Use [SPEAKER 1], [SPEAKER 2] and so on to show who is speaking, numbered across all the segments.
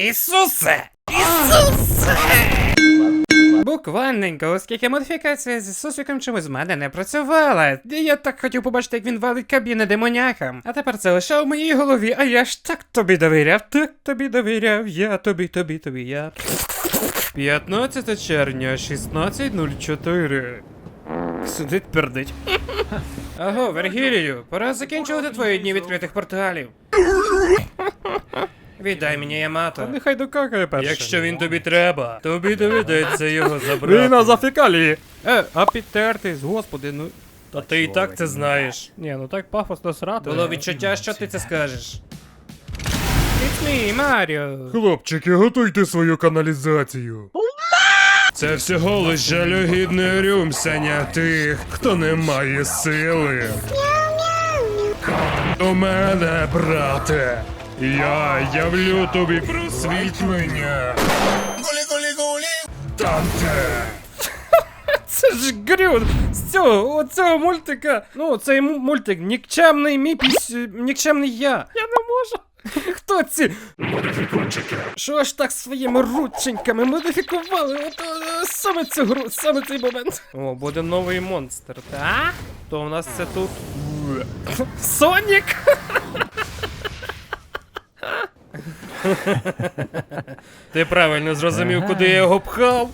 [SPEAKER 1] Ісусе! Ісусе! Буквальненько, оскільки модифікація з Ісусиком чомусь в мене не працювала. Я так хотів побачити, як він валить кабіни демоняхам. А тепер це лише в моїй голові, а я ж так тобі довіряв, так тобі довіряв, я тобі, тобі, тобі, я. 15 червня, 16.04. Сидить пердить. Аго, Вергілію, пора закінчувати твої дні відкритих порталів. Віддай мені Ямато.
[SPEAKER 2] Нехай докакає перше.
[SPEAKER 1] Якщо він тобі треба, тобі доведеться його забрати.
[SPEAKER 2] Війна за фекалії. Е, а підтертись, господи, ну.
[SPEAKER 1] Та ти і так це знаєш.
[SPEAKER 2] Ні, ну так пафосно срати.
[SPEAKER 1] Було відчуття, що ти це скажеш. It's me, Маріо.
[SPEAKER 2] Хлопчики, готуйте свою каналізацію.
[SPEAKER 3] Це всього лиш жалюгідне рюмсання тих, хто не має сили. До мене, брате, я явлю тобі просвітлення. Танте!
[SPEAKER 2] Це ж Грюн! З цього, оцього мультика. Ну, цей мультик нікчемний мій піс... нікчемний я. Я не можу. Хто ці? Що ж так своїми рученьками модифікували? От, е, саме цю гру, саме цей момент. О, буде новий монстр, так? То у нас це тут. Сонік!
[SPEAKER 1] Ти правильно зрозумів, куди я його пхав.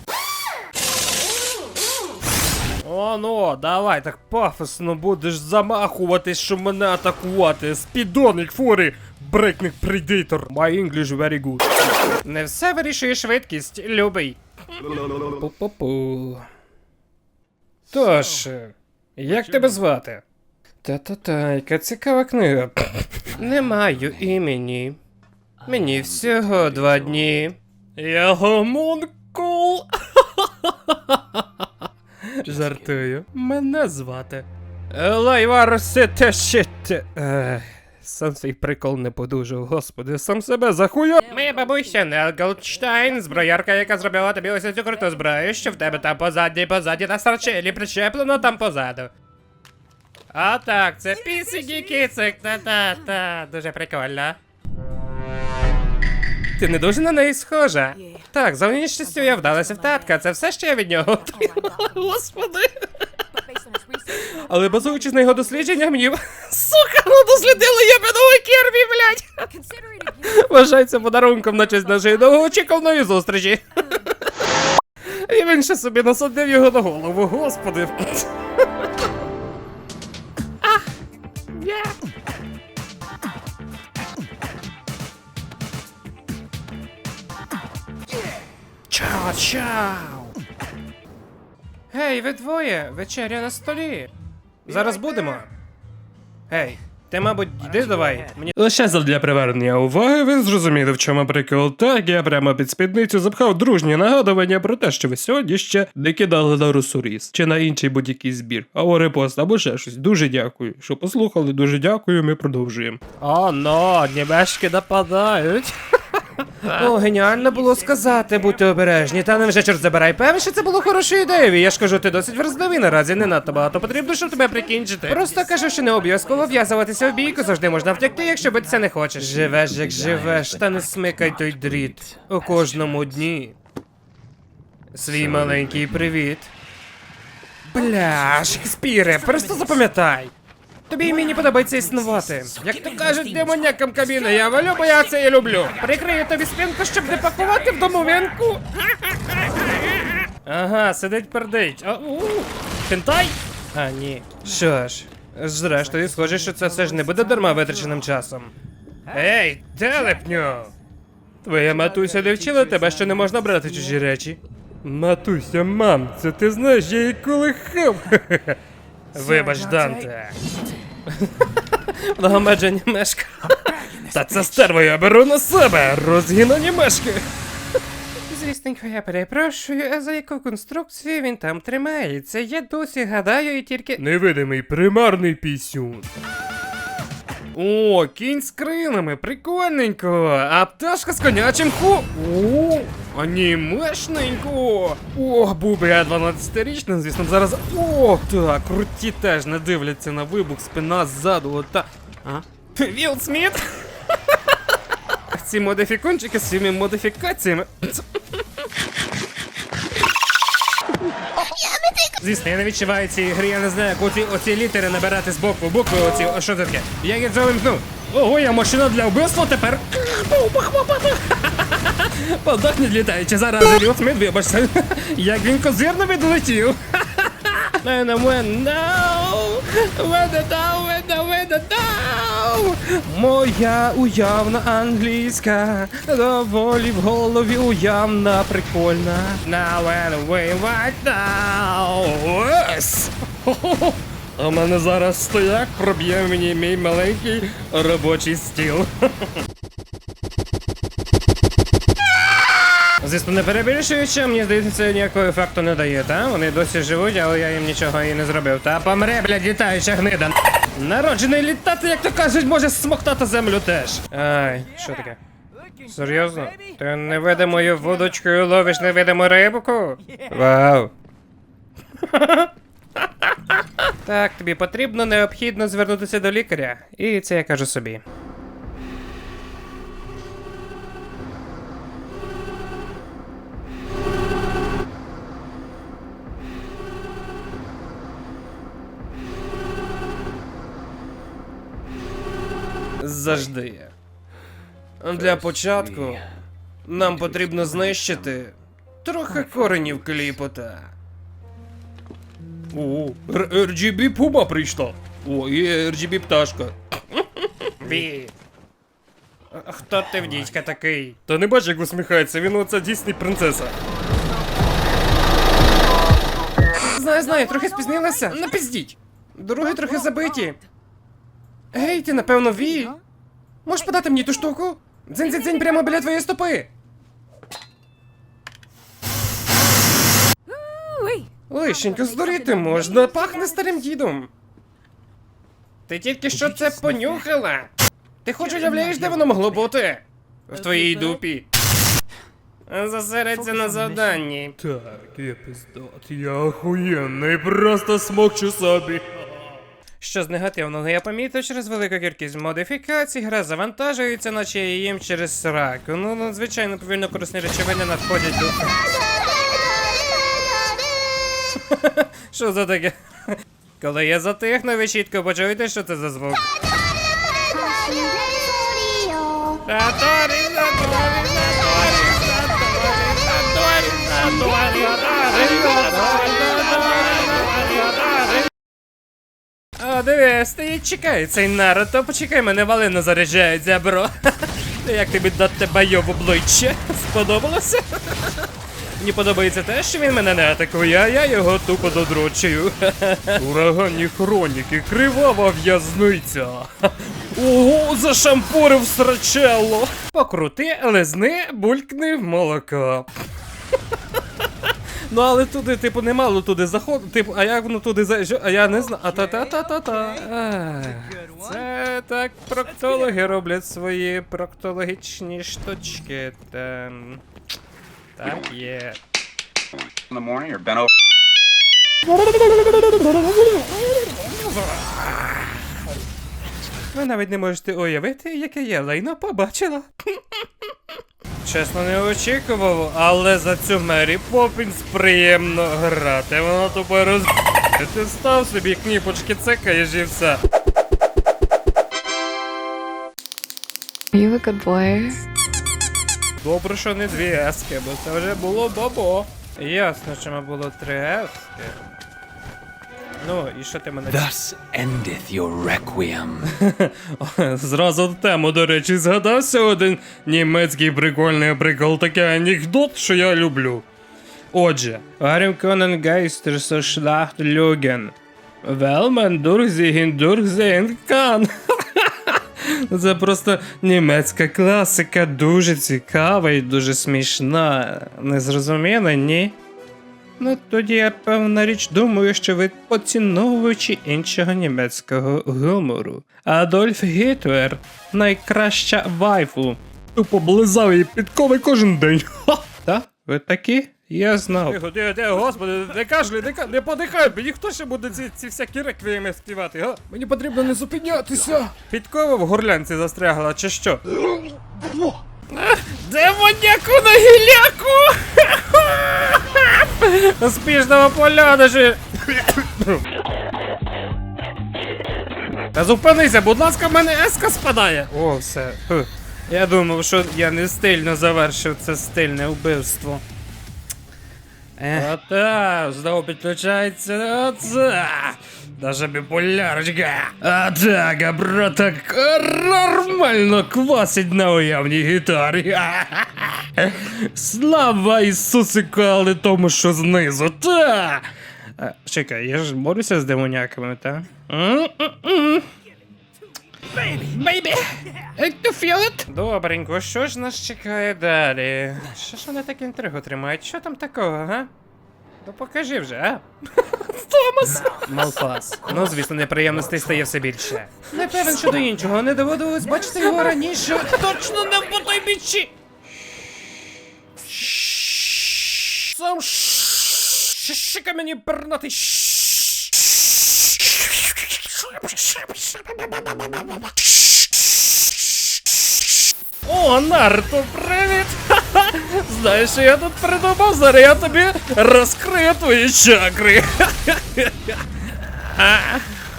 [SPEAKER 2] О, ну, давай, так пафосно будеш замахуватись, щоб мене атакувати. Спідоник фурі, брейкник предатор. My English very good.
[SPEAKER 1] Не все вирішує швидкість, любий.
[SPEAKER 2] Пу-пу-пу. Тож, як тебе звати? Та-та-та, яка цікава книга.
[SPEAKER 1] Не маю імені. Мені всього два дні.
[SPEAKER 2] Я гомункул. Жартую. Мене звати. Лайвар Сетешете. Сам свій прикол не подужав, господи, сам себе захуя.
[SPEAKER 1] Моя бабуся Нел Голдштайн, зброярка, яка зробила тобі ось цю круту зброю, що в тебе там позаді, позаді на старчелі причеплено там позаду. А так, це пісики кицик, та-та-та, дуже прикольно. Ти не дуже на неї схожа. Так, за внішністю я вдалася в татка, це все, що я від нього. Господи. Але базуючись на його дослідженнях, мені сука, ну дослідили ябедовий керві, блядь. Вважається подарунком на честь нашої довгоочікуваної зустрічі. І він ще собі насадив його на голову, господи. Чао. Гей, ви двоє, вечеря на столі. Зараз будемо. Гей, ти, мабуть, йди давай. Мені
[SPEAKER 3] Лише задля привернення уваги ви зрозуміли, в чому прикол. Так, я прямо під спідницю запхав дружні нагадування про те, що ви сьогодні ще не кидали на русуріс чи на інший будь-який збір, або репост, або ще щось. Дуже дякую, що послухали. Дуже дякую. Ми продовжуємо.
[SPEAKER 2] О, но, німешки нападають.
[SPEAKER 1] О, геніально було сказати, будьте обережні, та невже чорт забирай. Певно, що це було хорошою ідеєю. Я ж кажу, ти досить вразливий наразі, не надто багато потрібно, щоб тебе прикінчити. Просто кажу, що не обов'язково в'язуватися в бійку, завжди можна втекти, якщо битися не хочеш. Живеш, як живеш, та не смикай той дріт. У кожному дні. Свій маленький привіт. Бля, Шекспіре, просто запам'ятай. Тобі і мені подобається існувати. Як то кажуть демонякам кабіни, я валю, бо я це і люблю. Прикрию тобі спинку, щоб не пакувати в домовинку.
[SPEAKER 2] Ага, сидить пердить. А, у, хентай? А, ні.
[SPEAKER 1] Що ж, зрештою, схоже, що це все ж не буде дарма витраченим часом. Ей, телепню! Твоя матуся не вчила тебе, що не можна брати чужі речі.
[SPEAKER 2] Матуся, мам, це ти знаєш, я її колихав.
[SPEAKER 1] Вибач, Данте. Нагомеджені мешка. Та це стерво я беру на себе. Розгінані мешки. Звісненько, я перепрошую, а за яку конструкцію він там тримається? Я досі гадаю і тільки.
[SPEAKER 3] Невидимий примарний пісюн.
[SPEAKER 1] О, кінь з крилами, прикольненько. А пташка з конячим ху. О, анімешненько. О, був я 12-річним, звісно, зараз. О, так, круті теж не дивляться на вибух, спина ззаду, ота. А? Вілл Сміт?
[SPEAKER 2] ці модифікончики з цими модифікаціями.
[SPEAKER 1] Звісно, я не відчуваю цієї гри, я не знаю, як оці, оці літери набирати з боку, букви оці, о, що це таке? Я їх вже. Ого, я машина для вбивства тепер. Подохніть літаючи зараз Іліот Сміт, вибачте. Як він козирно відлетів. And I went now, when Моя уявна англійська, доволі в голові уявна, прикольна. Now and we right now. Yes.
[SPEAKER 2] А мене зараз стояк проб'є мені мій маленький робочий стіл.
[SPEAKER 1] Звісно, не перебільшуючи, мені здається, це ніякого ефекту не дає, та? Вони досі живуть, але я їм нічого і не зробив. Та помре, блядь, літаюча гнида. Народжений літати, як то кажуть, може смоктати землю теж. Ай, що таке? Серйозно? Ти невидимою вудочкою ловиш невидиму рибку? Вау. Так, тобі потрібно необхідно звернутися до лікаря. І це я кажу собі.
[SPEAKER 2] Завжди. Для початку нам потрібно знищити трохи коренів кліпота. О, RGB пума прийшла. О, і RGB пташка.
[SPEAKER 1] Ві. Хто ти в дідька такий?
[SPEAKER 2] Та не бачиш, як усміхається, він оце дійсний принцеса.
[SPEAKER 1] Знаю, знаю, трохи спізнилася. Не пиздіть. Дороги трохи забиті. Гей, ти напевно Ві. Можеш подати мені ту штуку? Дзинь дзинь дзинь прямо біля твоєї стопи. Лишенько, здуріти можна, пахне старим дідом. Ти тільки що це понюхала? Ти хоч уявляєш, де воно могло бути? В твоїй дупі. Зосередься на завданні.
[SPEAKER 2] Так, я пиздот, я охуєнний, просто смокчу собі.
[SPEAKER 1] Що з негативного я помітив через велику кількість модифікацій, гра завантажується, наче я їм через сраку. Ну, надзвичайно повільно корисні речовини надходять до. Що за таке? Коли я затихну, ви чітко почуєте, що це за звук. Заторі, О, стоїть, чекає цей народ, то почекай, мене валина заряджається, бро. Як тобі дати байо в обличчя? Сподобалося? Мені подобається те, що він мене не атакує, а я його тупо додручую.
[SPEAKER 2] Ураганні хроніки, кривава в'язниця. Ого, зашампурив срачело.
[SPEAKER 1] Покрути, лизни, булькни в молоко.
[SPEAKER 2] Ну але туди, типу, немало туди заходити. Типу, а як воно туди за. А я не знаю. А та-та-та-та-та.
[SPEAKER 1] Це так проктологи роблять свої проктологічні штучки. Та... Так є. Ви навіть не можете уявити, яке я лайно побачила. Чесно, не очікував, але за цю Мері Поппінс приємно грати. Вона тупо роз... Ти став собі кніпочки цекаєш і все.
[SPEAKER 4] You a good boy?
[SPEAKER 1] Добре, що не дві ески, бо це вже було бобо. Ясно, чому було три ески. Ну, і що ти мене
[SPEAKER 5] Thus endeth your requiem.
[SPEAKER 2] Зразу в тему, до речі, згадався один німецький прикольний прикол, такий анекдот, що я люблю. Отже,
[SPEAKER 1] Конен Гейстер со Шлахт Люген. Велмен Дурзігін Дурзін Кан. Це просто німецька класика, дуже цікава і дуже смішна. Не зрозуміли, ні? Ну тоді я певна річ думаю, що ви поціновуючи іншого німецького гумору. Адольф Гітлер найкраща вайфу.
[SPEAKER 2] тупо близав її підкови кожен день. Ха!
[SPEAKER 1] Та? Ви такі? Я знав.
[SPEAKER 2] Тихо, тихо, тихо, господи, не кажи, не, не подихай, мені хто ще буде ці, ці всякі реквієми співати, га? Мені потрібно не зупинятися. Підкова в горлянці застрягла, чи що? Демоняку на гіляку! Успішного поляна Та зупинися, будь ласка, в мене еска спадає.
[SPEAKER 1] О, все. Я думав, що я не стильно завершив це стильне вбивство. Ех.
[SPEAKER 2] Знову підключається оце. Даже біполярочка. А так, а брата нормально квасить на уявній гітарі. Слава Ісусику, але тому, що знизу. Та.
[SPEAKER 1] А, чекай, я ж борюся з демоняками, та?
[SPEAKER 2] Бейбі, it?
[SPEAKER 1] Добренько, що ж нас чекає далі? Що ж вони так інтригу тримають? Що там такого, га? Ну покажи вже, а?
[SPEAKER 2] Томас!
[SPEAKER 1] Малпас. Ну, звісно, неприємностей стає все більше. Не певен щодо іншого, не доводилось бачити його раніше.
[SPEAKER 2] Точно не в той бічі! Сам шика мені пернатий. О, Нарто, привіт! Знаєш, що я тут придумав, зараз я тобі розкрию твої чакри.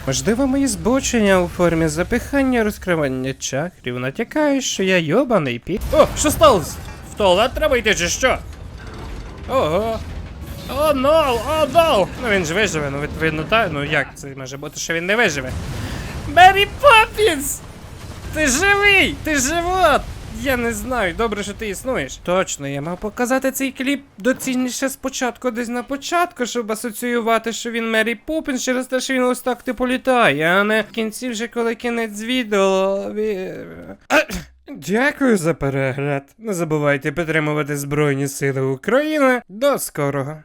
[SPEAKER 1] Можливо, мої збочення у формі запихання розкривання чакрів натякають, що я йобаний пі.
[SPEAKER 2] О, що сталося? В туалет треба йти чи що? Ого. О, но, о, но!
[SPEAKER 1] Ну він ж виживе, ну відповідно так. Ну як це може бути, що він не виживе?
[SPEAKER 2] Мері Поппінс! Ти живий! Ти жива!
[SPEAKER 1] Я не знаю, добре, що ти існуєш. Точно, я мав показати цей кліп доцільніше спочатку, десь на початку, щоб асоціювати, що він Мері Поппінс через те, що він ось так типу літає, а не в кінці вже коли кінець відео. Дякую за перегляд. Не забувайте підтримувати Збройні Сили України. До скорого.